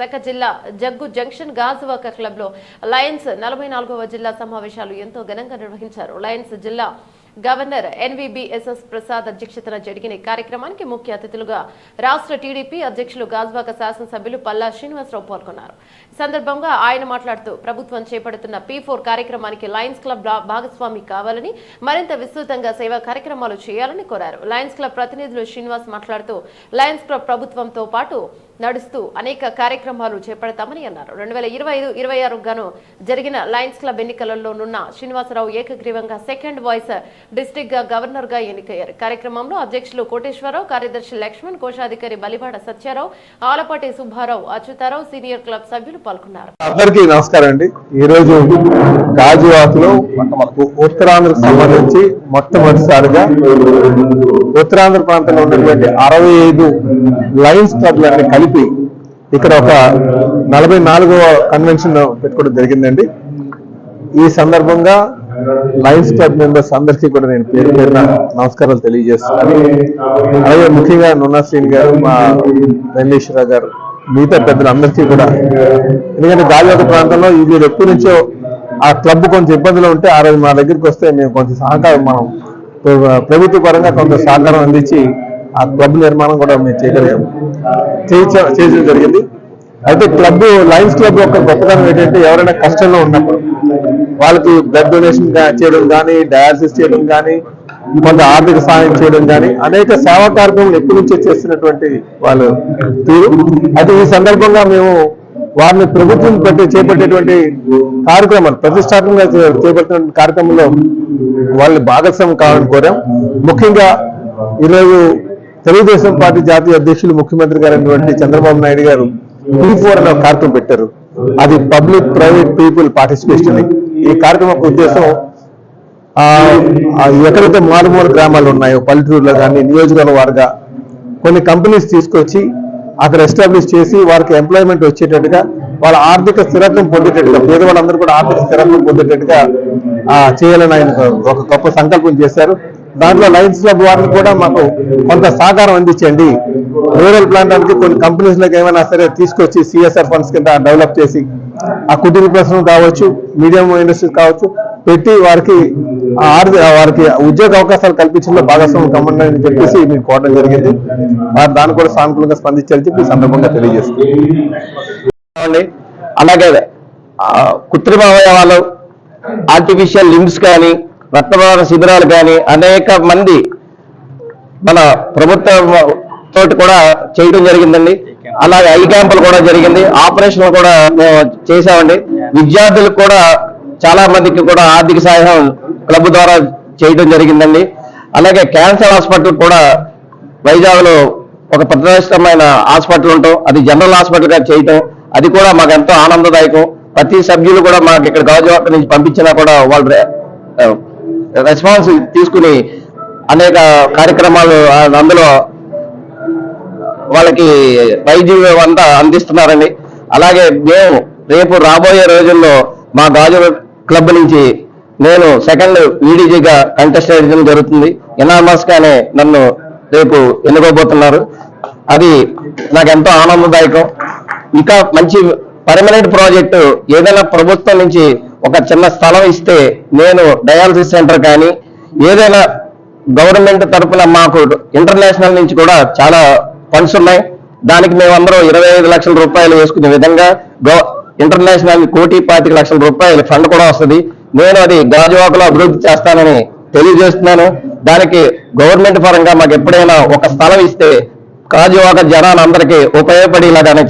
విశాఖ జిల్లా jug junction Gajuwaka క్లబ్లో Lions నలభై నాలుగవ జిల్లా సమావేశాలు ఎంతో ఘనంగా నిర్వహించారు. లయన్స్ జిల్లా గవర్నర్ ఎన్వీబీఎస్ఎస్ ప్రసాద్ అధ్యక్షతన జరిగిన కార్యక్రమానికి ముఖ్య అతిథులుగా రాష్ట్ర టీడీపీ అధ్యక్షులు గాజువాక శాసనసభ్యులు పల్లా శ్రీనివాసరావు పాల్గొన్నారు. ఈ సందర్భంగా ఆయన మాట్లాడుతూ ప్రభుత్వం చేపడుతున్న పీ ఫోర్ కార్యక్రమానికి లయన్స్ క్లబ్ భాగస్వామి కావాలని మరింత విస్తృతంగా సేవా కార్యక్రమాలు చేయాలని కోరారు. లయన్స్ క్లబ్ ప్రతినిధులు శ్రీనివాస్ మాట్లాడుతూ లయన్స్ క్లబ్ ప్రభుత్వంతో పాటు నడుస్తూ అనేక కార్యక్రమాలు చేపడతామని అన్నారు. రెండు వేల ఇరవై ఐదు ఇరవై ఆరు గాను జరిగిన లయన్స్ క్లబ్ ఎన్నికలలో నున్న శ్రీనివాసరావు ఏకగ్రీవంగా సెకండ్ వాయిస్ డిస్టిక్గా గవర్నర్గా ఎన్నికయ్యారు. కార్యక్రమంలో అధ్యక్షులు కోటేశ్వరరావు కార్యదర్శి లక్ష్మణ్ కోశాధికారి బలివాడ సత్యారావు ఆలపాటి సుబ్బారావు అచ్యుతారావు సీనియర్ క్లబ్ సభ్యులు పాల్గొన్నారు. అందరికీ నమస్కారం అండి. ఈ రోజు గాజువాకలో ఉత్తరాంధ్రకు సంబంధించి మొట్టమొదటిసారిగా ఉత్తరాంధ్ర ప్రాంతంలో ఉన్నటువంటి అరవై ఐదు లయన్స్ క్లబ్లన్నీ కలిపి ఇక్కడ ఒక నలభై నాలుగవ కన్వెన్షన్ పెట్టుకోవడం జరిగిందండి. ఈ సందర్భంగా లయన్స్ క్లబ్ మెంబర్స్ అందరికీ కూడా నేను పేరు పేరున నమస్కారాలు తెలియజేస్తున్నాను. అలాగే ముఖ్యంగా నున్నా శ్రీని గారు మా వెంకటేశ్వర గారు మిగతా పెద్దలందరికీ కూడా. ఎందుకంటే గాలివాక ప్రాంతంలో ఇది ఎప్పటి నుంచో ఆ క్లబ్ కొంచెం ఇబ్బందులు ఉంటే ఆ రోజు మా దగ్గరికి వస్తే మేము కొంచెం సహకారం మనం ప్రభుత్వ పరంగా కొంత సహకారం అందించి ఆ క్లబ్ నిర్మాణం కూడా మేము చేయగలిగాము. చేయడం జరిగింది. అయితే క్లబ్ లయన్స్ క్లబ్ యొక్క గొప్పతనం ఏంటంటే ఎవరైనా కష్టంలో ఉన్నప్పుడు వాళ్ళకి బ్లడ్ డొనేషన్ చేయడం కానీ డయాలసిస్ చేయడం కానీ కొంత ఆర్థిక సహాయం చేయడం కానీ అనేక సేవా కార్యక్రమాలు ఎప్పటి నుంచో చేస్తున్నటువంటి వాళ్ళు తీరు. అయితే ఈ సందర్భంగా మేము వారిని ప్రభుత్వం పెట్టి చేపట్టేటువంటి కార్యక్రమాలు ప్రతిష్టాత్మకంగా చేపడుతున్న కార్యక్రమంలో వాళ్ళని భాగస్వామ్యం కావాలని కోరాం. ముఖ్యంగా ఈరోజు తెలుగుదేశం పార్టీ జాతీయ అధ్యక్షులు ముఖ్యమంత్రి గారైనటువంటి చంద్రబాబు నాయుడు గారు పీ ఫోర్ అనే ఒక కార్యక్రమం పెట్టారు. అది పబ్లిక్ ప్రైవేట్ పీపుల్ పార్టిసిపేషన్ ఈ కార్యక్రమం ఉద్దేశం ఎక్కడైతే మారుమూల గ్రామాలు ఉన్నాయో పల్లెటూరులో కానీ నియోజకవర్గ వారుగా కొన్ని కంపెనీస్ తీసుకొచ్చి అక్కడ ఎస్టాబ్లిష్ చేసి వారికి ఎంప్లాయ్మెంట్ వచ్చేటట్టుగా వాళ్ళ ఆర్థిక స్థిరత్వం పొందేటట్టుగా పేదవాళ్ళందరూ కూడా ఆర్థిక స్థిరత్వం పొందేటట్టుగా చేయాలని ఆయన ఒక గొప్ప సంకల్పం చేశారు. దాంట్లో లయన్స్ క్లబ్ వారిని కూడా మాకు కొంత సహకారం అందించండి. రూరల్ ప్రాంతానికి కొన్ని కంపెనీస్లకు ఏమైనా సరే తీసుకొచ్చి సిఎస్ఆర్ ఫండ్స్ కింద డెవలప్ చేసి ఆ కుటీర ప్రశ్నలు కావచ్చు మీడియం ఇండస్ట్రీస్ కావచ్చు పెట్టి వారికి ఆర్థిక వారికి ఉద్యోగ అవకాశాలు కల్పించడంలో భాగస్వామ్యం కమ్మండి అని చెప్పేసి మీకు కోరడం జరిగింది. వారు దాన్ని కూడా సానుకూలంగా స్పందించారని చెప్పి సందర్భంగా తెలియజేస్తుంది అలాగే కృత్రిమ అవయవాలు ఆర్టిఫిషియల్ లిమ్స్ కానీ రక్తదాన శిబిరాలు కానీ అనేక మంది మన ప్రభుత్వం తోటి కూడా చేయడం జరిగిందండి. అలాగే ఐ క్యాంపులు కూడా జరిగింది. ఆపరేషన్లు కూడా మేము చేసామండి విద్యార్థులకు కూడా చాలా మందికి కూడా ఆర్థిక సహాయం క్లబ్ ద్వారా చేయడం జరిగిందండి. అలాగే క్యాన్సర్ హాస్పిటల్ కూడా వైజాగ్లో ఒక ప్రతిష్టమైన హాస్పిటల్ ఉంటాం అది జనరల్ హాస్పిటల్గా చేయటం అది కూడా మాకు ఎంతో ఆనందదాయకం. ప్రతి సభ్యులు కూడా మాకు ఇక్కడ గాజువాక నుంచి పంపించినా కూడా వాళ్ళు రెస్పాన్స్ తీసుకుని అనేక కార్యక్రమాలు అందులో వాళ్ళకి వైద్యం అంతా అందిస్తున్నారండి అలాగే మేము రేపు రాబోయే రోజుల్లో మా గాజు క్లబ్ నుంచి నేను సెకండ్ వీడీజీగా కంటెస్ట్ చేయడం జరుగుతుంది. ఎనామస్ గానే నన్ను రేపు ఎన్నుకోబోతున్నారు. అది నాకు ఎంతో ఆనందదాయకం. ఇంకా మంచి పర్మనెంట్ ప్రాజెక్టు ఏదైనా ప్రభుత్వం నుంచి ఒక చిన్న స్థలం ఇస్తే నేను డయాలసిస్ సెంటర్ కానీ ఏదైనా గవర్నమెంట్ తరపున మాకు ఇంటర్నేషనల్ నుంచి కూడా చాలా ఫండ్స్ ఉన్నాయి. దానికి మేమందరం ఇరవై ఐదు లక్షల రూపాయలు వేసుకునే విధంగా గవ- ఇంటర్నేషనల్ కోటి పాతిక లక్షల రూపాయల ఫండ్ కూడా వస్తుంది. నేను అది గాజువాకలో అభివృద్ధి చేస్తానని తెలియజేస్తున్నాను. దానికి గవర్నమెంట్ పరంగా మాకు ఎప్పుడైనా ఒక స్థలం ఇస్తే గాజువాక జనాలందరికీ ఉపయోగపడేలాగానే